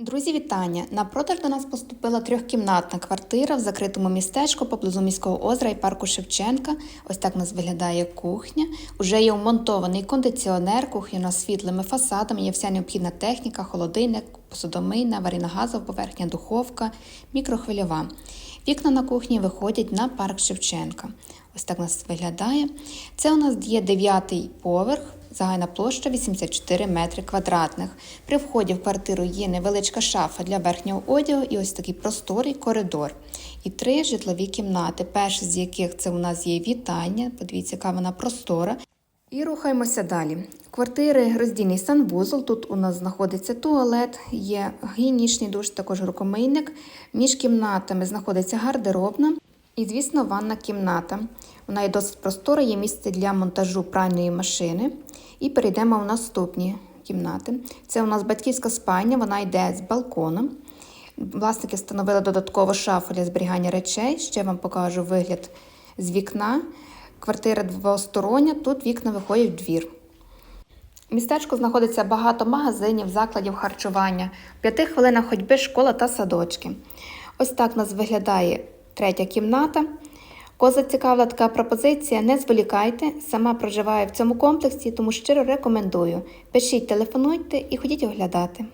Друзі, вітання! На продаж до нас поступила трьохкімнатна квартира в закритому містечку поблизу міського озера і парку Шевченка. Ось так у нас виглядає кухня. Уже є вмонтований кондиціонер, кухня з світлими фасадами, є вся необхідна техніка, холодильник, посудомийна, аварійна газова поверхня, духовка, мікрохвильова. Вікна на кухні виходять на парк Шевченка. Ось так у нас виглядає. Це у нас є дев'ятий поверх. Загальна площа 84 метри квадратних. При вході в квартиру є невеличка шафа для верхнього одягу і ось такий просторий коридор. І три житлові кімнати. Перша з яких це у нас є вітальня. Подивіться, яка вона простора. І рухаємося далі. Квартири роздільний санвузол. Тут у нас знаходиться туалет, є гігієнічний душ, також рукомийник. Між кімнатами знаходиться гардеробна. І, звісно, ванна кімната. Вона є досить простора, є місце для монтажу пральної машини. І перейдемо в наступні кімнати. Це у нас батьківська спальня, вона йде з балконом. Власники встановили додаткову шафу для зберігання речей. Ще вам покажу вигляд з вікна. Квартира двостороння, тут вікна виходять в двір. В містечку знаходиться багато магазинів, закладів харчування, в п'яти хвилинах ходьби школа та садочки. Ось так у нас виглядає третя кімната. Кого зацікавила така пропозиція, не зволікайте, сама проживаю в цьому комплексі, тому щиро рекомендую. Пишіть, телефонуйте і ходіть оглядати.